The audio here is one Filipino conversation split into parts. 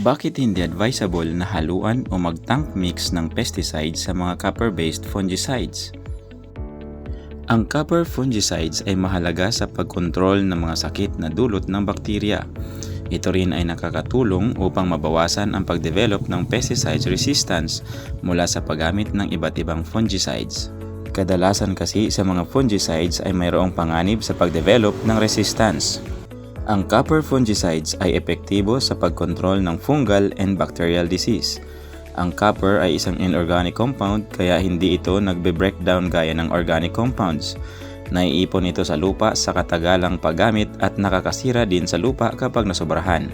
Bakit hindi advisable na haluan o mag-tank mix ng pesticides sa mga copper-based fungicides? Ang copper fungicides ay mahalaga sa pagkontrol ng mga sakit na dulot ng bakterya. Ito rin ay nakakatulong upang mabawasan ang pagdevelop ng pesticide resistance mula sa paggamit ng iba't ibang fungicides. Kadalasan kasi sa mga fungicides ay mayroong panganib sa pagdevelop ng resistance. Ang copper fungicides ay epektibo sa pagkontrol ng fungal and bacterial disease. Ang copper ay isang inorganic compound kaya hindi ito nagbe-breakdown gaya ng organic compounds. Naiipon ito sa lupa sa katagalang paggamit at nakakasira din sa lupa kapag nasobrahan.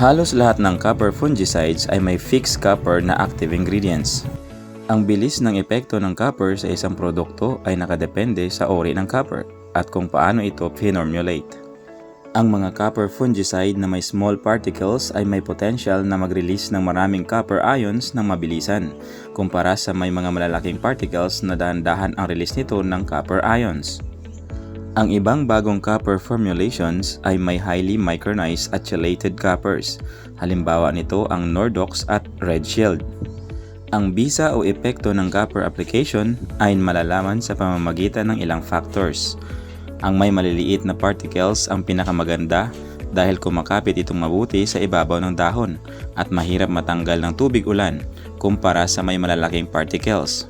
Halos lahat ng copper fungicides ay may fixed copper na active ingredients. Ang bilis ng epekto ng copper sa isang produkto ay nakadepende sa uri ng copper at kung paano ito pinormulate. Ang mga copper fungicide na may small particles ay may potential na mag-release ng maraming copper ions ng mabilisan kumpara sa may mga malalaking particles na dahan-dahan ang release nito ng copper ions. Ang ibang bagong copper formulations ay may highly micronized at chelated coppers. Halimbawa nito ang Nordox at Red Shield. Ang bisa o epekto ng copper application ay malalaman sa pamamagitan ng ilang factors. Ang may maliliit na particles ang pinakamaganda dahil kumakapit itong mabuti sa ibabaw ng dahon at mahirap matanggal ng tubig ulan kumpara sa may malalaking particles.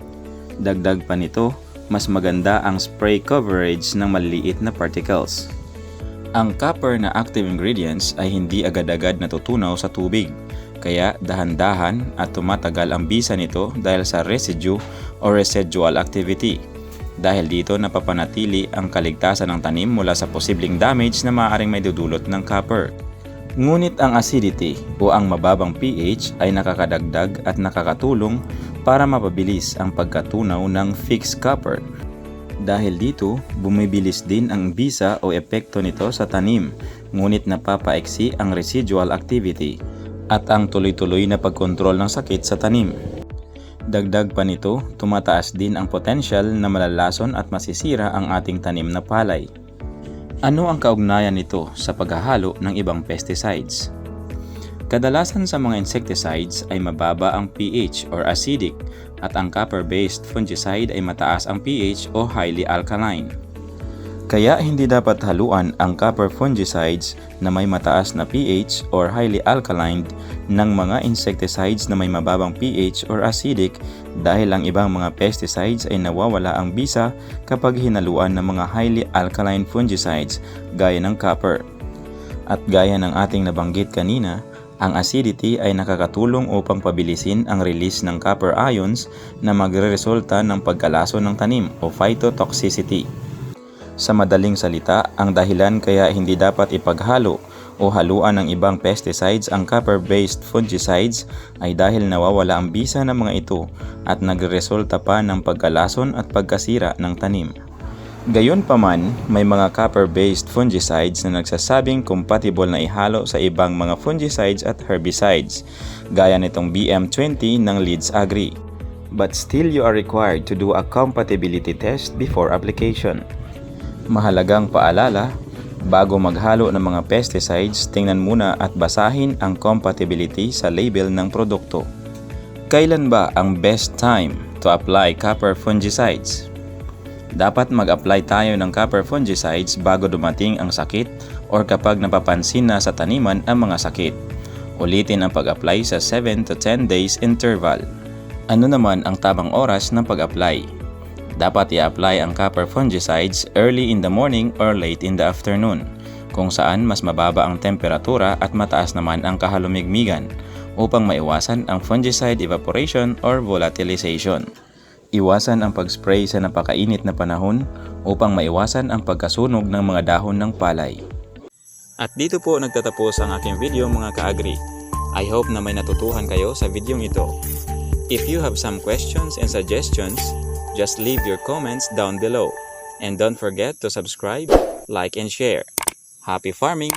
Dagdag pa nito, mas maganda ang spray coverage ng maliliit na particles. Ang copper na active ingredients ay hindi agad-agad natutunaw sa tubig, kaya dahan-dahan at tumatagal ang bisa nito dahil sa residue o residual activity. Dahil dito napapanatili ang kaligtasan ng tanim mula sa posibleng damage na maaaring may dudulot ng copper. Ngunit ang acidity o ang mababang pH ay nakakadagdag at nakakatulong para mapabilis ang pagkatunaw ng fixed copper. Dahil dito, bumibilis din ang bisa o epekto nito sa tanim, ngunit napapaiksi ang residual activity at ang tuloy-tuloy na pagkontrol ng sakit sa tanim. Dagdag pa nito, tumataas din ang potensyal na malalason at masisira ang ating tanim na palay. Ano ang kaugnayan nito sa paghahalo ng ibang pesticides? Kadalasan sa mga insecticides ay mababa ang pH or acidic at ang copper-based fungicide ay mataas ang pH o highly alkaline. Kaya hindi dapat haluan ang copper fungicides na may mataas na pH or highly alkaline ng mga insecticides na may mababang pH or acidic dahil ang ibang mga pesticides ay nawawala ang bisa kapag hinaluan ng mga highly alkaline fungicides gaya ng copper. At gaya ng ating nabanggit kanina, ang acidity ay nakakatulong upang pabilisin ang release ng copper ions na magreresulta ng pagkalaso ng tanim o phytotoxicity. Sa madaling salita, ang dahilan kaya hindi dapat ipaghalo o haluan ng ibang pesticides ang copper-based fungicides ay dahil nawawala ang bisa ng mga ito at nagresulta pa ng pagkalason at pagkasira ng tanim. Gayunpaman, may mga copper-based fungicides na nagsasabing compatible na ihalo sa ibang mga fungicides at herbicides, gaya nitong BM20 ng Leeds Agri. But still you are required to do a compatibility test before application. Mahalagang paalala, bago maghalo ng mga pesticides, tingnan muna at basahin ang compatibility sa label ng produkto. Kailan ba ang best time to apply copper fungicides? Dapat mag-apply tayo ng copper fungicides bago dumating ang sakit or kapag napapansin na sa taniman ang mga sakit. Ulitin ang pag-apply sa 7 to 10 days interval. Ano naman ang tamang oras ng pag-apply? Dapat i-apply ang copper fungicides early in the morning or late in the afternoon, kung saan mas mababa ang temperatura at mataas naman ang kahalumigmigan upang maiwasan ang fungicide evaporation or volatilization. Iwasan ang pag-spray sa napakainit na panahon upang maiwasan ang pagkasunog ng mga dahon ng palay. At dito po nagtatapos ang aking video mga ka-agri. I hope na may natutuhan kayo sa video ito. If you have some questions and suggestions, just leave your comments down below. And don't forget to subscribe, like, and share. Happy farming!